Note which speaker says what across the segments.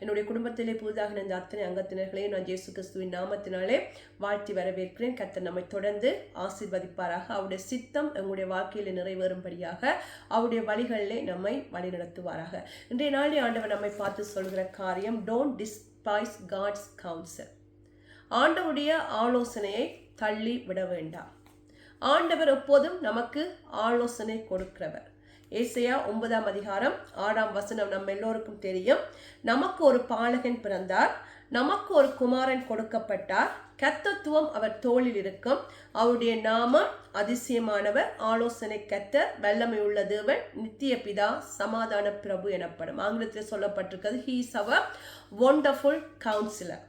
Speaker 1: என்னுடைய குடும்பத்திலே புதிதாக இந்த அத்தனை அங்கத்தினர்களையும் நான் இயேசு கிறிஸ்துவின் நாமத்தினாலே வாழ்த்தி வரவேற்கிறேன். கத்தர் நம்மை தொடர்ந்து ஆசிர்வதிப்பாராக. அவருடைய சித்தம் எங்களுடைய வாழ்க்கையில் நிறைவேறும்படியாக அவருடைய வழிகளிலே நம்மை வழிநடத்துவாராக. இன்றைய நாளே ஆண்டவர் நம்மை பார்த்து சொல்கிற காரியம் டோன்ட் டிஸ்பைஸ் காட்ஸ் கவுன்சில் ஆண்டவுடைய ஆலோசனையை தள்ளி விட வேண்டாம். ஆண்டவர் எப்போதும் நமக்கு ஆலோசனை கொடுக்கிறவர். ஏசையா ஒன்பதாம் அதிகாரம் ஆறாம் வசனம் நம்ம எல்லோருக்கும் தெரியும். நமக்கு ஒரு பாலகன் பிறந்தார். நமக்கு ஒரு குமாரன் கொடுக்கப்பட்டார். கத்தத்துவம் அவர் தோளில் இருக்கும். அவருடைய நாமம் அதிசயமானவர். ஆலோசனை கத்தர் வல்லமை உள்ள தேவன். நித்திய பிதா சமாதான பிரபு எனப்படும். ஆங்கிலத்தில் சொல்லப்பட்டிருக்கிறது ஹீஸ் அவர் ஒண்டர்ஃபுல் கவுன்சிலர்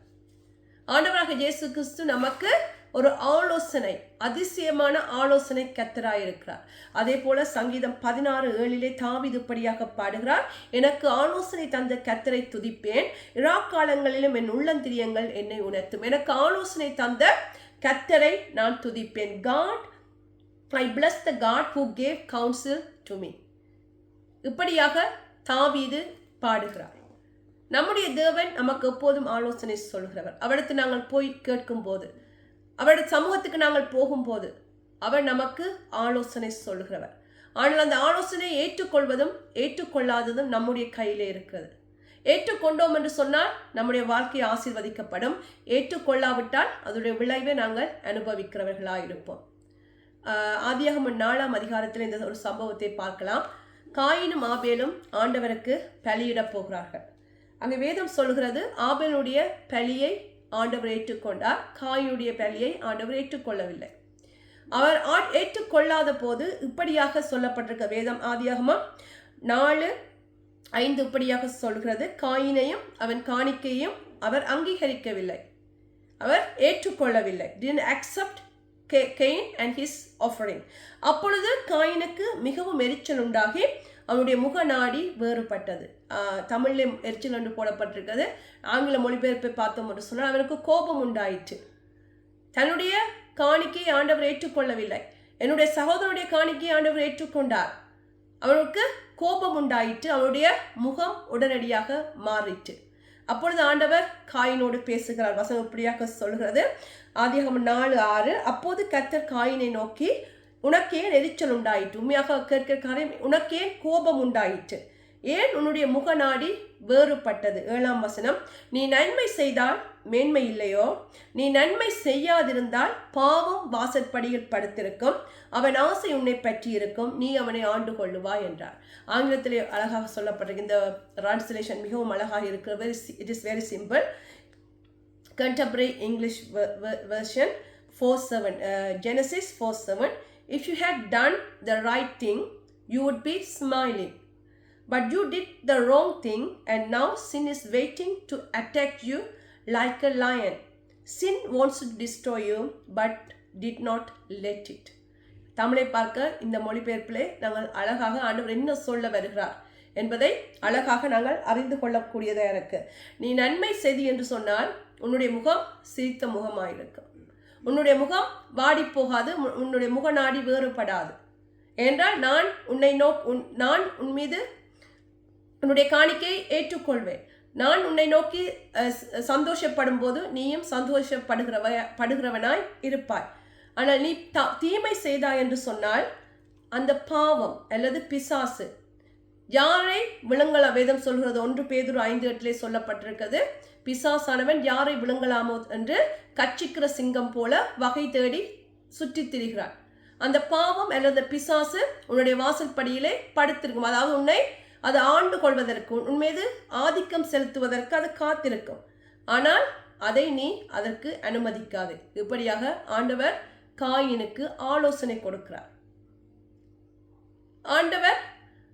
Speaker 1: ஆண்டவராக இயேசு கிறிஸ்து நமக்கு ஒரு ஆலோசனை அதிசயமான ஆலோசனை கத்தராயிருக்கிறார். அதே போல சங்கீதம் பதினாறு ஏழிலே தாவிதுப்படியாக பாடுகிறார் எனக்கு ஆலோசனை தந்த கத்தரை துதிப்பேன். இராக்காலங்களிலும் என் உள்ளந்திரியங்கள் என்னை உணர்த்தும். எனக்கு ஆலோசனை தந்த கத்தரை நான் துதிப்பேன். God I bless the God who gave counsel to me இப்படியாக தாவீது பாடுகிறார். நம்முடைய தேவன் நமக்கு எப்போதும் ஆலோசனை சொல்கிறவர். அவரிடத்து நாங்கள் போய் கேட்கும்போது அவரோட சமூகத்துக்கு நாங்கள் போகும்போது அவர் நமக்கு ஆலோசனை சொல்கிறவர் ஆனால் அந்த ஆலோசனையை ஏற்றுக்கொள்வதும் ஏற்றுக்கொள்ளாததும் நம்முடைய கையிலே இருக்கிறது. ஏற்றுக்கொண்டோம் என்று சொன்னால் நம்முடைய வாழ்க்கை ஆசீர்வதிக்கப்படும். ஏற்றுக்கொள்ளாவிட்டால் அதனுடைய விளைவை நாங்கள் அனுபவிக்கிறவர்களாக இருப்போம் ஆதியாகம நாலாம் அதிகாரத்தில் இந்த ஒரு சம்பவத்தை பார்க்கலாம். காயினும் ஆபேலும் ஆண்டவருக்கு பலியிடப் போகிறார்கள். அங்கே வேதம் சொல்கிறது ஆபேலுடைய பலியை ஆண்டவர் ஏற்றுக்கொண்டார். காயுடைய பலியை ஆண்டவர் ஏற்றுக்கொள்ளவில்லை. அவர் ஏற்றுக்கொள்ளாத போது இப்படியாக சொல்லப்பட்டிருக்க வேதம் ஆதியாகமம் நாலு ஐந்து இப்படியாக சொல்கிறது. காயினையும் அவன் காணிக்கையும் அவர் அங்கீகரிக்கவில்லை. அவர் ஏற்றுக்கொள்ளவில்லை. Didn't accept Cain and his offering அப்பொழுது காயினுக்கு மிகவும் எரிச்சல் உண்டாகி அவனுடைய முகநாடி வேறுபட்டது. தமிழில் எரிச்சல் என்று போடப்பட்டிருக்கிறது. ஆங்கில மொழிபெயர்ப்பை பார்த்தோம் என்று சொன்னால் அவனுக்கு கோபம் உண்டாயிற்று. தன்னுடைய காணிக்கையை ஆண்டவர் ஏற்றுக்கொள்ளவில்லை. என்னுடைய சகோதரனுடைய காணிக்கையை ஆண்டவர் ஏற்றுக்கொண்டார். அவனுக்கு கோபம் உண்டாயிற்று. அவனுடைய முகம் உடனடியாக மாறிற்று. அப்பொழுது ஆண்டவர் காயினோடு பேசுகிறார். வசனம் இப்படியாக சொல்கிறது ஆதிகம் நாலு ஆறு அப்போது கத்தர் காயினை நோக்கி உனக்கே எரிச்சல் உண்டாயிற்று. உண்மையாக கேட்கிற காரியம் உனக்கே கோபம் உண்டாயிற்று. ஏன் உன்னுடைய முகநாடி வேறுபட்டது? ஏழாம் வசனம் நீ நன்மை செய்தால் மேன்மை இல்லையோ? நீ நன்மை செய்யாதிருந்தால் பாவம் வாசற்படியில் படுத்திருக்கும். அவன் ஆசை உன்னை பற்றி இருக்கும் நீ அவனை ஆண்டு கொள்ளுவாய் என்றார். ஆங்கிலத்தில் அழகாக சொல்லப்பட்டிருக்கு. இந்த டிரான்ஸ்லேஷன் மிகவும் அழகாக இருக்கிற very it is very simple contemporary English version four seven Genesis four seven If you had done the right thing, you would be smiling. But you did the wrong thing, and now sin is waiting to attack you like a lion. Sin wants to destroy you, but did not let it. தமிழை பார்க்க இந்த மொழிபெயர்ப்பிலே நாங்கள் அழகாக ஆண்டவர் என்ன சொல்ல வருகிறார் என்பதை அழகாக நாங்கள் அறிந்து கொள்ளக்கூடியதாக இருக்கு நீ நன்மை செய்தி என்று சொன்னால் உன்னுடைய முகம் சிரித்த முகமாயிருக்கும் உன்னுடைய முகம் வாடி போகாது உன்னுடைய முகநாடி வேறுபடாது. என்றால் நான் உன்னை நோ உன் நான் உன் மீது உன்னுடைய காணிக்கையை ஏற்றுக்கொள்வேன். நான் உன்னை நோக்கி சந்தோஷப்படும் போது நீயும் சந்தோஷப்படுகிறவ படுகிறவனாய் இருப்பாய். ஆனால் நீ த தீமை செய்தாய் என்று சொன்னால் அந்த பாவம் அல்லது பிசாசு யாரை விழுங்கல வேதம் சொல்கிறது? ஒன்று பேதூர் ஐந்து எட்டிலே சொல்லப்பட்டிருக்கிறது. பிசாசானவன் யாரை விளங்கலாமோ என்று கட்சிக்கிற சிங்கம் போல வகை தேடி சுற்றி திரிகிறான். அந்த பாவம் அல்லது பிசாசு உன்னுடைய வாசல்படியிலே படுத்திருக்கும். அதாவது உன்னை அது ஆண்டு கொள்வதற்கு உன் மீது ஆதிக்கம் செலுத்துவதற்கு அது காத்திருக்கும். ஆனால் அதை நீ அதற்கு அனுமதிக்காது. இப்படியாக ஆண்டவர் காயினுக்கு ஆலோசனை கொடுக்கிறார். ஆண்டவர்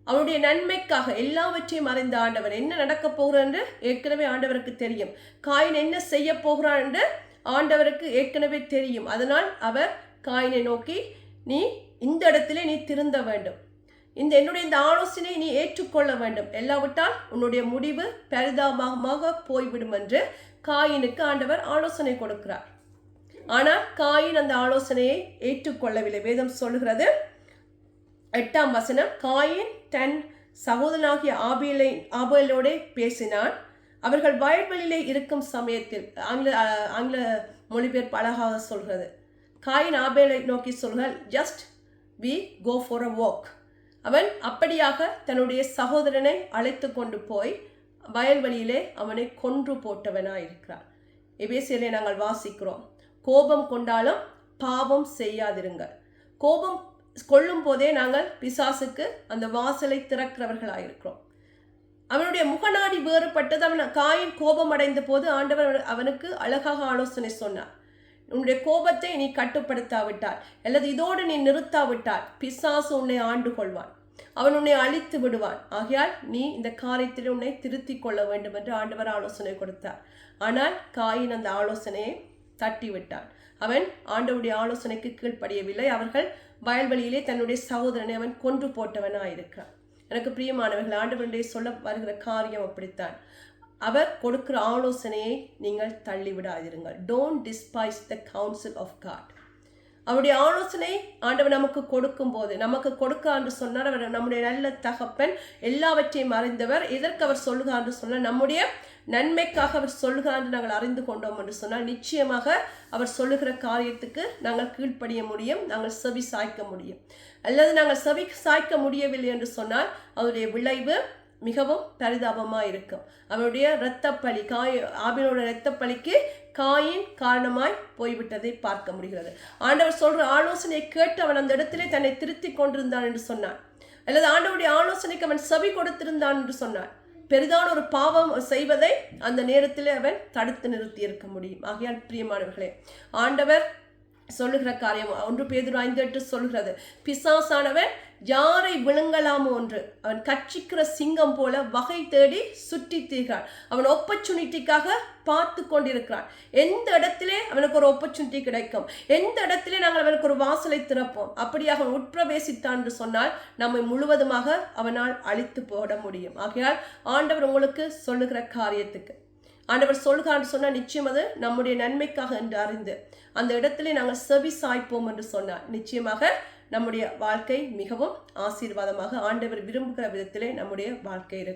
Speaker 1: அவனுடைய நன்மைக்காக எல்லாவற்றையும் அறிந்த ஆண்டவர் என்ன நடக்கப் போகிறான் என்று ஏற்கனவே ஆண்டவருக்கு தெரியும். காயின் என்ன செய்ய போகிறான் என்று ஆண்டவருக்கு ஏற்கனவே தெரியும். அதனால் அவர் காயினை நோக்கி நீ இந்த இடத்திலே நீ திருந்த வேண்டும். இந்த என்னுடைய இந்த ஆலோசனையை நீ ஏற்றுக்கொள்ள வேண்டும். எல்லாவிட்டால் உன்னுடைய முடிவு பரிதாபமாக போய்விடும் என்று காயினுக்கு ஆண்டவர் ஆலோசனை கொடுக்கிறார். ஆனால் காயின் அந்த ஆலோசனையை ஏற்றுக்கொள்ளவில்லை. வேதம் சொல்கிறது எட்டாம் வசனம் காயின் தன் சகோதரனாகிய ஆபியலை ஆபேலோடே பேசினான். அவர்கள் வயல்வெளியிலே இருக்கும் சமயத்தில் ஆங்கில ஆங்கில மொழிபெயர்ப்பு அழகாக சொல்கிறது. காயின் ஆபேலை நோக்கி சொல்கிறார் just we go for a walk அவன் அப்படியாக தன்னுடைய சகோதரனை அழைத்து கொண்டு போய் வயல்வெளியிலே அவனை கொன்று போட்டவனாய் இருக்கிறான் எபேசியிலே நாங்கள் வாசிக்கிறோம். கோபம் கொண்டாலும் பாவம் செய்யாதிருங்கள். கோபம் கொள்ளும் போதே நாங்கள் பிசாசுக்கு அந்த வாசலை திறக்கிறவர்களாயிருக்கிறோம். அவனுடைய முகநாடி வேறுபட்டது. அவன் காயின் கோபம் அடைந்த போது ஆண்டவர் அவனுக்கு அழகாக ஆலோசனை சொன்னார். உன்னுடைய கோபத்தை நீ கட்டுப்படுத்தாவிட்டால் அல்லது இதோடு நீ நிறுத்தாவிட்டால் பிசாசு உன்னை ஆண்டு கொள்வான். அவன் உன்னை அழித்து விடுவான். ஆகையால் நீ இந்த காரியத்தில் உன்னை திருத்திக் கொள்ள வேண்டும் என்று ஆண்டவர் ஆலோசனை கொடுத்தார். ஆனால் காயின் அந்த ஆலோசனையை தட்டிவிட்டான் அவன் ஆண்டவுடைய ஆலோசனைக்கு கீழ்ப்படியவில்லை. அவர்கள் வயல்வெளியிலே தன்னுடைய சகோதரனை அவன் கொன்று போட்டவனாயிருக்கிறான். எனக்கு பிரியமானவர்கள் ஆண்டவனுடைய சொல்ல வருகிற காரியம் அப்படித்தான். அவர் கொடுக்கிற ஆலோசனையை நீங்கள் தள்ளிவிடாதிருங்கள். Don't despise the counsel of God அவருடைய ஆலோசனை ஆண்டவர் நமக்கு கொடுக்கும் போது நமக்கு கொடுக்க என்று சொன்னார். அவர் நம்முடைய நல்ல தகப்பன் எல்லாவற்றையும் அறிந்தவர். இதற்கு அவர் சொல்லுகிறார் என்று சொன்னால் நம்முடைய நன்மைக்காக அவர் சொல்லுகிறார் என்று நாங்கள் அறிந்து கொண்டோம் என்று சொன்னால் நிச்சயமாக அவர் சொல்லுகிற காரியத்துக்கு நாங்கள் கீழ்ப்படிய முடியும் நாங்கள் செவி சாய்க்க முடியும். அல்லது நாங்கள் செவி சாய்க்க முடியவில்லை என்று சொன்னால் அவருடைய விளைவு மிகவும் பரிதாபமாக இருக்கும் அவருடைய இரத்தப்பழி காய் ஆபினோட இரத்தப்பழிக்கு காயின் காரணமாய் போய்விட்டதை பார்க்க முடிகிறது. ஆண்டவர் சொல்ற ஆலோசனையை கேட்டு அவன் அந்த இடத்திலே தன்னை திருத்தி கொண்டிருந்தான் என்று சொன்னான் அல்லது ஆண்டவருடைய ஆலோசனைக்கு அவன் செவி கொடுத்திருந்தான் என்று சொன்னான் பெரிதான ஒரு பாவம் செய்வதை அந்த நேரத்தில் அவன் தடுத்து நிறுத்தி இருக்க முடியும். ஆகையால் பிரியமானவர்களே ஆண்டவர் சொல்லுகிற காரியம் ஒன்று பேதுரு ஐந்து எட்டு சொல்கிறது பிசாசானவன் யாரை விழுங்கலாமோ ஒன்று அவன் கட்சிக்கிற சிங்கம் போல வகை தேடி சுற்றி தீர்கிறான். அவன் ஒப்பர்ச்சுனிட்டிக்காக பார்த்து கொண்டிருக்கிறான். எந்த இடத்திலே அவனுக்கு ஒரு ஒப்பர்ச்சுனிட்டி கிடைக்கும்? எந்த இடத்திலே நாங்கள் அவனுக்கு ஒரு வாசலை திறப்போம்? அப்படியாக அவன் உட்பிரவேசித்தான் என்று சொன்னால் நம்மை முழுவதுமாக அவனால் அழித்து போட முடியும். ஆகையால் ஆண்டவர் உங்களுக்கு சொல்லுகிற காரியத்துக்கு ஆண்டவர் சொல்கிறான்னு சொன்னால் நிச்சயம் அது நம்முடைய நன்மைக்காக என்று அறிந்து அந்த இடத்துலே நாங்கள் செவி சாய்ப்போம் என்று சொன்னார். நிச்சயமாக நம்முடைய வாழ்க்கை மிகவும் ஆசீர்வாதமாக ஆண்டவர் விரும்புகிற விதத்திலே நம்முடைய வாழ்க்கை இருக்கும்